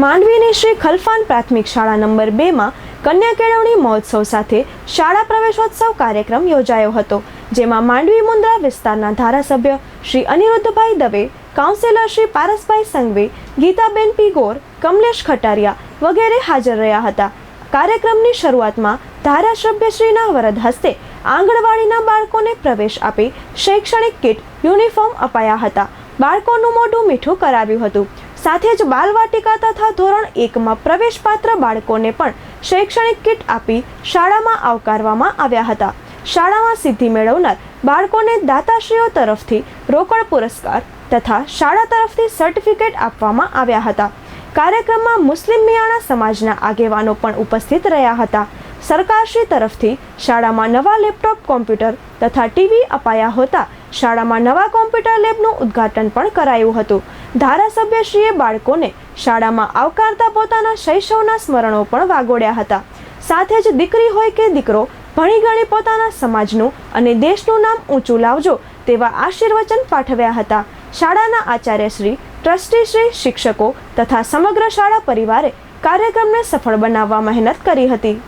માંડવીની શ્રી ખલફાન પ્રાથમિક શાળા નંબર બેમાં કન્યા કેળવણી મહોત્સવ સાથે શાળા પ્રવેશોત્સવ કાર્યક્રમ યોજાયો હતો, જેમાં માંડવી મુન્દ્રા વિસ્તારના ધારાસભ્ય શ્રી અનિરુદ્ધભાઈ દવે, કાઉન્સિલર શ્રી પારસભાઈ સંઘવી, ગીતાબેન પીગોર કમલેશ ખટારિયા વગેરે હાજર રહ્યા હતા. કાર્યક્રમની શરૂઆતમાં ધારાસભ્યશ્રીના વરદ હસ્તે આંગણવાડીના બાળકોને પ્રવેશ આપી શૈક્ષણિક કીટ, યુનિફોર્મ અપાયા હતા. બાળકોનું મોઢું મીઠું કરાવ્યું હતું. સાથે જ બાલવાટિકા તથા ધોરણ એકમાં પ્રવેશપાત્ર બાળકોને પણ શૈક્ષણિક કીટ આપી શાળામાં આવકારવામાં આવ્યા હતા. શાળામાં સિદ્ધિ મેળવનાર બાળકોને દાતાશ્રીઓ તરફથી રોકડ પુરસ્કાર તથા શાળા તરફથી સર્ટિફિકેટ આપવામાં આવ્યા હતા. કાર્યક્રમમાં મુસ્લિમ મિયાણા સમાજના આગેવાનો પણ ઉપસ્થિત રહ્યા હતા. સરકારશ્રી તરફથી શાળામાં નવા લેપટોપ, કોમ્પ્યુટર તથા ટીવી અપાયા હતા શાળામાં નવા કોમ્પ્યુટર લેબનું ઉદ્ઘાટન પણ કરાયું હતું. ધારાસભ્યશ્રીએ બાળકોને શાળામાં આવકારતા પોતાના શૈશવના સ્મરણો પણ વાગોડ્યા હતા. સાથે જ દીકરી હોય કે દીકરો ભણી ગણી પોતાના સમાજનું અને દેશનું નામ ઊંચું લાવજો તેવા આશીર્વચન પાઠવ્યા હતા. શાળાના આચાર્યશ્રી ટ્રસ્ટીશ્રી શિક્ષકો તથા સમગ્ર શાળા પરિવારે કાર્યક્રમને સફળ બનાવવા મહેનત કરી હતી.